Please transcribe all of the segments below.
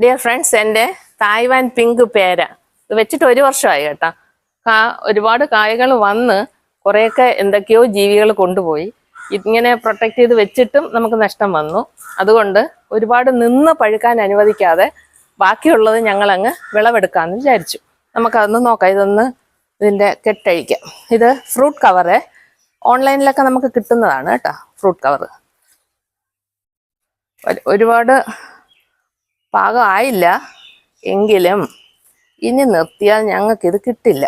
Dear friends എന്റെ Taiwan pink പേര. ഇത് വെച്ചിട്ട് ഒരു വർഷമായി കേട്ടോ. കാ ഒരുപാട് കായകൾ വന്ന് കുറേയൊക്കെ എന്തൊക്കെയോ ജീവികൾ കൊണ്ടുപോയി. ഇങ്ങനെ പ്രൊട്ടക്ട് ചെയ്ത് വെച്ചിട്ടും നമുക്ക് നഷ്ടം വന്നു. അതുകൊണ്ട് ഒരുപാട് നിന്ന് പഴുക്കാൻ അനുവദിക്കാതെ ബാക്കിയുള്ളത് ഞങ്ങളങ്ങ് വിളവെടുക്കാമെന്ന് വിചാരിച്ചു. നമുക്കതൊന്ന് നോക്കാം. ഇതൊന്ന് ഇതിന്റെ കെട്ടഴിക്കാം. ഇത് ഫ്രൂട്ട് കവറ് ഓൺലൈനിലൊക്കെ നമുക്ക് കിട്ടുന്നതാണ് കേട്ടോ ഫ്രൂട്ട് കവറ് ഒരുപാട് പാകമായില്ല. എങ്കിലും ഇനി നിർത്തിയാൽ ഞങ്ങൾക്കിത് കിട്ടില്ല.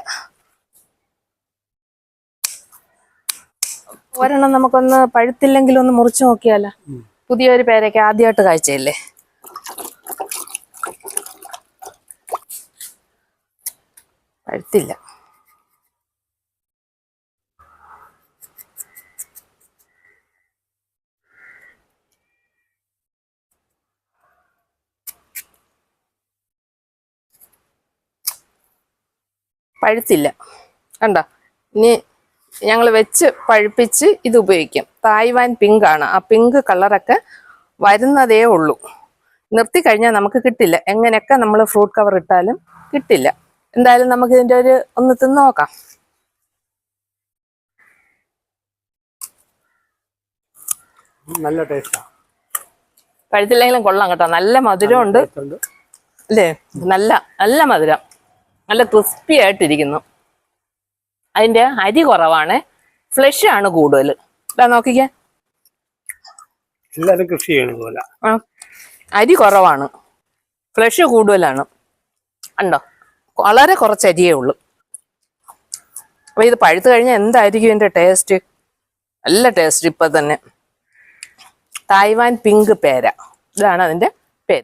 ഒരെണ്ണം നമുക്കൊന്ന് പഴുത്തില്ലെങ്കിലും ഒന്ന് മുറിച്ചു നോക്കിയാലോ? പുതിയൊരു പേരയ്ക്ക് ആദ്യമായിട്ട് കാഴ്ചയല്ലേ? പഴുത്തില്ല. പഴുത്തില്ല. കണ്ടോ? ഇനി ഞങ്ങൾ വെച്ച് പഴുപ്പിച്ച് ഇത് ഉപയോഗിക്കും. തായ്വാൻ പിങ്ക് ആണ്. ആ പിങ്ക് കളറൊക്കെ വരുന്നതേ ഉള്ളൂ. നിർത്തി കഴിഞ്ഞാൽ നമുക്ക് കിട്ടില്ല. എങ്ങനെയൊക്കെ നമ്മൾ ഫ്രൂട്ട് കവർ ഇട്ടാലും കിട്ടില്ല. എന്തായാലും നമുക്ക് ഇതിന്റെ ഒരു ഒന്ന് തിന്ന് നോക്കാം. നല്ല ടേസ്റ്റാ പഴുത്തില്ലെങ്കിലും കൊള്ളാം കേട്ടോ. നല്ല മധുരമുണ്ട്. ഉണ്ട്. അല്ലേ? നല്ല നല്ല മധുരം. നല്ല ക്രിസ്പി ആയിട്ടിരിക്കുന്നു. അതിന്റെ അരി കുറവാണ്. ഫ്ലഷ് ആണ് കൂടുതൽ. ഇതാ നോക്കിക്കേ. എല്ലാവരും കൃഷി ചെയ്യണ അരി കുറവാണ്. ഫ്ലഷ് കൂടുതലാണ്. ഉണ്ടോ വളരെ കുറച്ച് അരിയേ ഉള്ളൂ. അപ്പൊ ഇത് പഴുത്തു കഴിഞ്ഞാൽ എന്തായിരിക്കും ഇതിന്റെ ടേസ്റ്റ് നല്ല ടേസ്റ്റ് ഇപ്പൊ തന്നെ. തായ്വാൻ പിങ്ക് പേര. ഇതാണ് അതിന്റെ